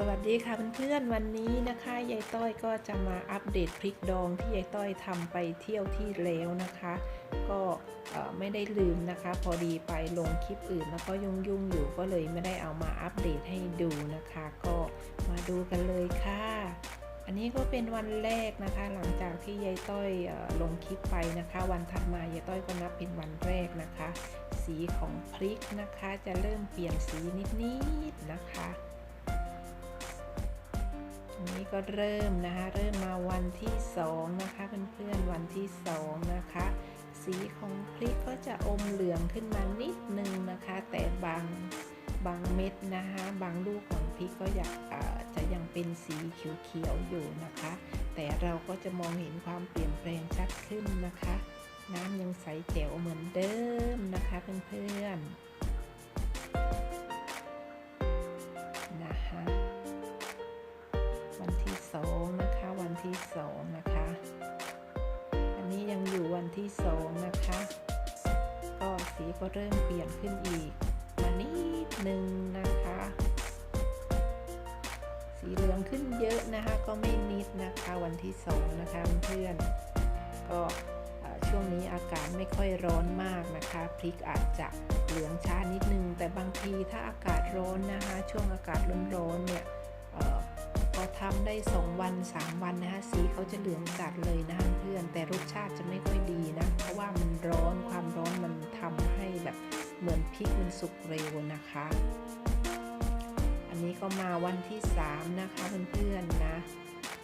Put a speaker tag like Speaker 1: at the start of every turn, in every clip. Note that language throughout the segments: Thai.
Speaker 1: สวัสดีค่ะเพื่อนๆวันนี้นะคะยายต้อยก็จะมาอัปเดตพริกดองที่ยายต้อยทำไปเที่ยวที่แล้วนะคะ ก็ไม่ได้ลืมนะคะ พอดีไปลงคลิปอื่นแล้วก็ยุ่งๆอยู่ก็เลยไม่ได้เอามาอัปเดตให้ดูนะคะ ก็มาดูกันเลยค่ะ อันนี้ก็เป็นวันแรกนะคะ หลังจากที่ยายต้อยลงคลิปไปนะคะ วันถัดมายายต้อยก็นับเป็นวันแรกนะคะ สีของพริกนะคะ จะเริ่มเปลี่ยนสีนิดๆนะคะ ก็เริ่มนะคะ เริ่มมาวันที่2นะคะเพื่อนๆวันที่2นะคะ สีของพริกก็จะอมเหลืองขึ้นมานิดนึงนะคะ แต่บางบางเม็ดนะคะ บางลูกของพริกก็อยากจะยังเป็นสีเขียวๆอยู่นะคะ แต่เราก็จะมองเห็นความเปลี่ยนแปลงชัดขึ้นนะคะ น้ำยังใสแจ๋วเหมือนเดิมนะคะเพื่อนๆ วันที่สองนะคะ วันที่สองนะคะ อันนี้ยังอยู่วันที่สองนะคะ ก็สีก็เริ่มเปลี่ยนขึ้นอีกมานิดนึงนะคะ สีเหลืองขึ้นเยอะนะคะ ก็ไม่นิดนะคะวันที่สองนะคะเพื่อนก็ช่วงนี้อากาศไม่ค่อยร้อนมากนะคะพริกอาจจะเหลืองช้านิดนึง แต่บางทีถ้าอากาศร้อนนะคะ ช่วงอากาศร้อนๆเนี่ย ทำได้ 2 วัน 3 วันนะคะสีเขาจะเหลืองจัดเลยนะคะเพื่อนแต่รสชาติจะไม่ค่อยดีนะ เพราะว่ามันร้อนความร้อนมันทำให้แบบเหมือนพริกมันสุกเร็วนะคะ อันนี้ก็มาวันที่ 3 นะคะเพื่อนๆนะ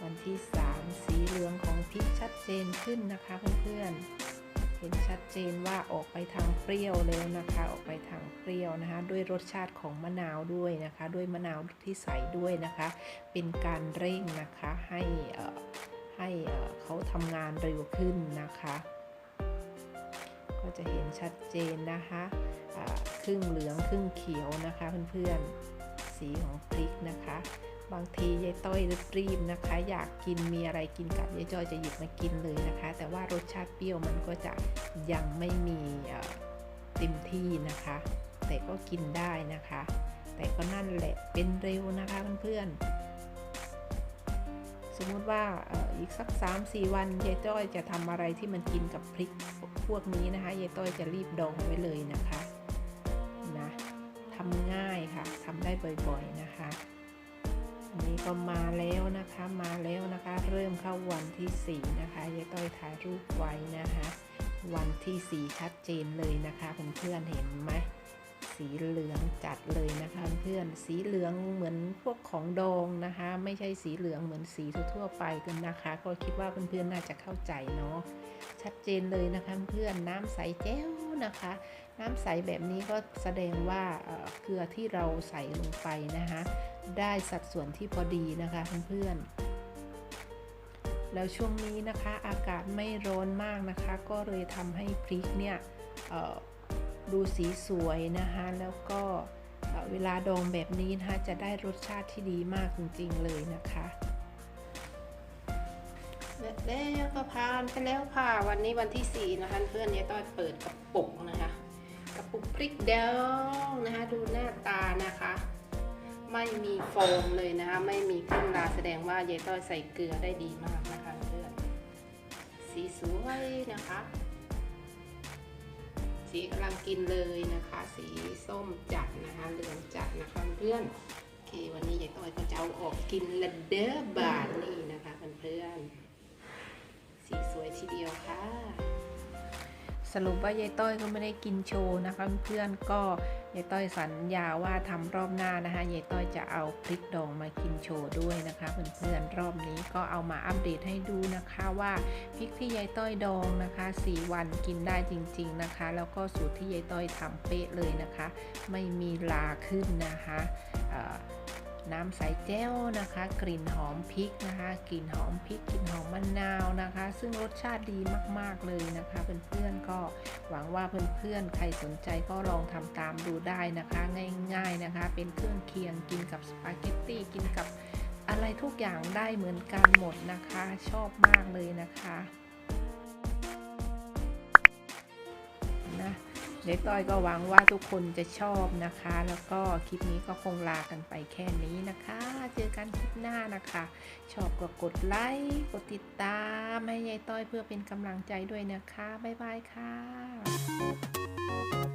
Speaker 1: วันที่ 3 สีเหลืองของพริกชัดเจนขึ้นนะคะเพื่อนๆเห็นชัดเจนว่าออกไปทางเปรี้ยวแล้วนะคะ ออกไปางเปรี้ยวนะคะ ด้วยรสชาติของมะนาวด้วยนะคะ ด้วยมะนาวที่ใส่ด้วยนะคะ เป็นการเร่งนะคะให้ให้เขาทำงานเร็วขึ้นนะคะ ก็จะเห็นชัดเจนนะคะครึ่งเหลืองครึ่งเขียวนะคะเพื่อนๆสีของพริกนะคะ บางทียายต้อยรีบนะคะ อยากกินมีอะไรกินกับยายจอยจะหยิบมากินเลยนะคะ แต่ว่ารสชาติเปรี้ยวมันก็จะยังไม่มี เต็มที่นะคะ แต่ก็กินได้นะคะ แต่ก็นั่นแหละเป็นเร็วนะคะเพื่อนๆสมมติว่าอ,อีกสัก 3-4 วันยายต้อยจะทำอะไรที่มันกินกับพริกพวกนี้นะคะยายต้อยจะรีบดองไว้เลยนะคะนะทำง่ายค่ะทำได้บ่อยๆนะคะอันนี้ก็มาแล้วนะคะมาแล้วนะคะ เริ่มเข้าวันที่ 4 นะคะยายต้อยถ่ายรูปไว้นะคะ วันที่4ชัดเจนเลยนะคะเพื่อนๆเห็นไหมสีเหลืองจัดเลยนะคะเพื่อนสีเหลืองเหมือนพวกของดองนะคะ ไม่ใช่สีเหลืองเหมือนสีทั่วๆไปกันนะคะ ก็คิดว่าเพื่อนๆน่าจะเข้าใจเนาะชัดเจนเลยนะคะเพื่อนน้ำใสแจ้วนะคะ น้ำใสแบบนี้ก็แสดงว่าเอ่อเกลือที่เราใส่ลงไปนะคะ ได้สัดส่วนที่พอดีนะคะเพื่อนๆ แล้วช่วงนี้นะคะอากาศไม่ร้อนมากนะคะ ก็เลยทำให้พริกเนี่ยดูสีสวยนะคะแล้วก็เวลาดองแบบนี้นะคะจะได้รสชาติที่ดีมากจริงๆเลยนะคะแล้วก็ผ่านไปแล้วค่ะ วันนี้วันที่ 4 นะคะเพื่อนเนี่ยต้อยเปิดกระปุกนะคะกระปุกพริกดองนะคะดูหน้าตานะคะ ไม่มีโฟมเลยนะคะ ไม่มีขึ้นราแสดงว่ายายต้อยใส่เกลือได้ดีมาก ยนะคะ สีกำลังกินเลยนะคะ สีส้มจัดนะคะเหลืองจัดนะคะเพื่อนโอเควันนี้ยายต้อยก็จะเอาออกกินละเด้อบาทนี่นะคะเพื่อนๆสีสวยทีเดียวค่ะ สรุปว่ายายต้อยก็ไม่ได้กินโชว์นะคะเพื่อนก็ยายต้อยสัญญาว่าทำรอบหน้านะคะยายต้อยจะเอาพริกดองมากินโชว์ด้วยนะคะเพื่อนๆรอบนี้ก็เอามาอัปเดตให้ดูนะคะว่าพริกที่ยายต้อยดองนะคะ 4 วันกินได้จริง ๆนะคะ แล้วก็สูตรที่ยายต้อยทำเป๊ะเลยนะคะ ไม่มีลาขึ้นนะคะ น้ำใสแจ้วนะคะ กลิ่นหอมพริกนะคะ กลิ่นหอมพริกกลิ่นหอมมะนาวนะคะ ซึ่งรสชาติดีมากๆเลยนะคะเพื่อนๆก็หวังว่าเพื่อนๆใครสนใจก็ลองทำตามดูได้นะคะ ง่าย ๆนะคะ เป็นเครื่องเคียงกินกับสปาเกตตี้กินกับอะไรทุกอย่างได้เหมือนกันหมดนะคะ ชอบมากเลยนะคะ เด็กต้อยก็หวังว่าทุกคนจะชอบนะคะ แล้วก็คลิปนี้ก็คงลากันไปแค่นี้นะคะ เจอกันคลิปหน้านะคะ ชอบก็กดไลค์กดติดตามให้ยายต้อยเพื่อเป็นกำลังใจด้วยนะคะ บ๊ายบายค่ะ